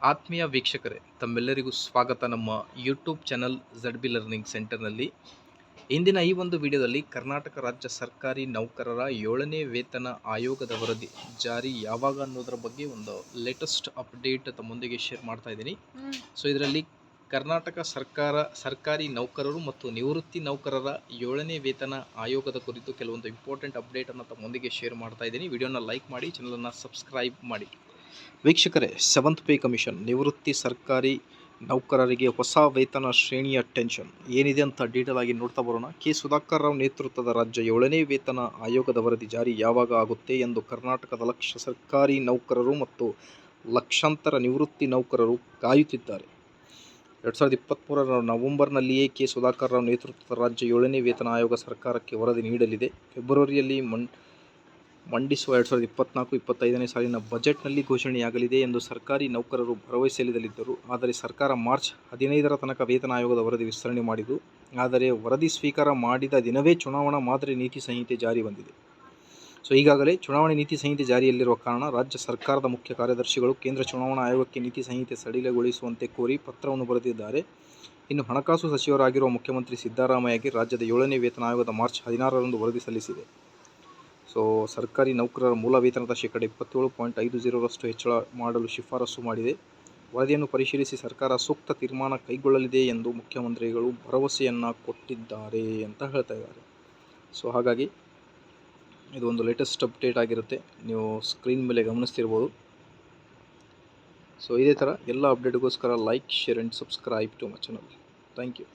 ಆತ್ಮೀಯ ವೀಕ್ಷಕರೇ, ತಮ್ಮೆಲ್ಲರಿಗೂ ಸ್ವಾಗತ ನಮ್ಮ YouTube channel Z B learning ಸೆಂಟರ್ನಲ್ಲಿ ಇಂದಿನ ಈ ಒಂದು ವಿಡಿಯೋದಲ್ಲಿ ಕರ್ನಾಟಕ ರಾಜ್ಯ ಸರ್ಕಾರಿ ನೌಕರರ ಏಳನೇ ವೇತನ ಆಯೋಗದ ವರದಿ ಜಾರಿ ಯಾವಾಗ ಅನ್ನೋದರ ಬಗ್ಗೆ ಒಂದು ಲೇಟೆಸ್ಟ್ ಅಪ್ಡೇಟ್ ತಮ್ಮೊಂದಿಗೆ ಶೇರ್ ಮಾಡ್ತಾ ಇದ್ದೀನಿ. ಸೊ ಇದರಲ್ಲಿ ಕರ್ನಾಟಕ ಸರ್ಕಾರ, ಸರ್ಕಾರಿ ನೌಕರರು ಮತ್ತು ನಿವೃತ್ತಿ ನೌಕರರ ಏಳನೇ ವೇತನ ಆಯೋಗದ ಕುರಿತು ಕೆಲವೊಂದು ಇಂಪಾರ್ಟೆಂಟ್ ಅಪ್ಡೇಟನ್ನು ತಮ್ಮೊಂದಿಗೆ ಶೇರ್ ಮಾಡ್ತಾ ಇದ್ದೀನಿ. ವಿಡಿಯೋನ ಲೈಕ್ ಮಾಡಿ ಚಾನಲನ್ನು ಸಬ್ಸ್ಕ್ರೈಬ್ ಮಾಡಿ. ವೀಕ್ಷಕರೇ ಸೆವೆಂತ್ ಪೇ ಕಮಿಷನ್ ನಿವೃತ್ತಿ ಸರ್ಕಾರಿ ನೌಕರರಿಗೆ ಹೊಸ ವೇತನ ಶ್ರೇಣಿಯ ಟೆನ್ಷನ್ ಏನಿದೆ ಅಂತ ಡೀಟೇಲ್ ಆಗಿ ನೋಡ್ತಾ ಬರೋಣ. ಕೆ. ಸುಧಾಕರ್ ರಾವ್ ನೇತೃತ್ವದ ರಾಜ್ಯ ಏಳನೇ ವೇತನ ಆಯೋಗದ ವರದಿ ಜಾರಿ ಯಾವಾಗ ಆಗುತ್ತೆ ಎಂದು ಕರ್ನಾಟಕದ ಲಕ್ಷ ಸರ್ಕಾರಿ ನೌಕರರು ಮತ್ತು ಲಕ್ಷಾಂತರ ನಿವೃತ್ತಿ ನೌಕರರು ಕಾಯುತ್ತಿದ್ದಾರೆ. ಎರಡು ಸಾವಿರದ ಇಪ್ಪತ್ತ್ಮೂರರ ನವೆಂಬರ್ನಲ್ಲಿಯೇ ಕೆ. ಸುಧಾಕರ್ ರಾವ್ ನೇತೃತ್ವದ ರಾಜ್ಯ ಏಳನೇ ವೇತನ ಆಯೋಗ ಸರ್ಕಾರಕ್ಕೆ ವರದಿ ನೀಡಲಿದೆ. ಫೆಬ್ರವರಿಯಲ್ಲಿ ಮಂ ಮಂಡಿಸುವ ಎರಡು ಸಾವಿರದ ಇಪ್ಪತ್ನಾಲ್ಕು, ಇಪ್ಪತ್ತೈದನೇ ಸಾಲಿನ ಬಜೆಟ್ನಲ್ಲಿ ಘೋಷಣೆಯಾಗಲಿದೆ ಎಂದು ಸರ್ಕಾರಿ ನೌಕರರು ಭರವಸೆಯಲ್ಲಿದ್ದರು ಆದರೆ ಸರ್ಕಾರ ಮಾರ್ಚ್ ಹದಿನೈದರ ತನಕ ವೇತನ ಆಯೋಗದ ವರದಿ ವಿಸ್ತರಣೆ ಮಾಡಿತು ಆದರೆ ವರದಿ ಸ್ವೀಕಾರ ಮಾಡಿದ ದಿನವೇ ಚುನಾವಣಾ ಮಾದರಿ ನೀತಿ ಸಂಹಿತೆ ಜಾರಿ ಬಂದಿದೆ. ಸೊ, ಈಗಾಗಲೇ ಚುನಾವಣೆ ನೀತಿ ಸಂಹಿತೆ ಜಾರಿಯಲ್ಲಿರುವ ಕಾರಣ ರಾಜ್ಯ ಸರ್ಕಾರದ ಮುಖ್ಯ ಕಾರ್ಯದರ್ಶಿಗಳು ಕೇಂದ್ರ ಚುನಾವಣಾ ಆಯೋಗಕ್ಕೆ ನೀತಿ ಸಂಹಿತೆ ಸಡಿಲಗೊಳಿಸುವಂತೆ ಕೋರಿ ಪತ್ರವನ್ನು ಬರೆದಿದ್ದಾರೆ. ಇನ್ನು ಹಣಕಾಸು ಸಚಿವರಾಗಿರುವ ಮುಖ್ಯಮಂತ್ರಿ ಸಿದ್ದರಾಮಯ್ಯಗೆ ರಾಜ್ಯದ ಏಳನೇ ವೇತನ ಆಯೋಗದ ಮಾರ್ಚ್ ಹದಿನಾರರಂದು ವರದಿ ಸಲ್ಲಿಸಿದೆ. ಸೊ ಸರ್ಕಾರಿ ನೌಕರರ ಮೂಲ ವೇತನದ ಶೇಕಡ ಇಪ್ಪತ್ತೇಳು ಪಾಯಿಂಟ್ ಐದು ಜೀರೋರಷ್ಟು ಹೆಚ್ಚಳ ಮಾಡಲು ಶಿಫಾರಸು ಮಾಡಿದೆ. ವರದಿಯನ್ನು ಪರಿಶೀಲಿಸಿ ಸರ್ಕಾರ ಸೂಕ್ತ ತೀರ್ಮಾನ ಕೈಗೊಳ್ಳಲಿದೆ ಎಂದು ಮುಖ್ಯಮಂತ್ರಿಗಳು ಭರವಸೆಯನ್ನು ಕೊಟ್ಟಿದ್ದಾರೆ ಅಂತ ಹೇಳ್ತಾ ಇದ್ದಾರೆ. ಸೊ ಹಾಗಾಗಿ ಇದು ಒಂದು ಲೇಟೆಸ್ಟ್ ಅಪ್ಡೇಟ್ ಆಗಿರುತ್ತೆ. ನೀವು ಸ್ಕ್ರೀನ್ ಮೇಲೆ ಗಮನಿಸ್ತಿರ್ಬೋದು. ಸೊ ಇದೇ ಥರ ಎಲ್ಲ ಅಪ್ಡೇಟ್ಗೋಸ್ಕರ like share and subscribe to my channel thank you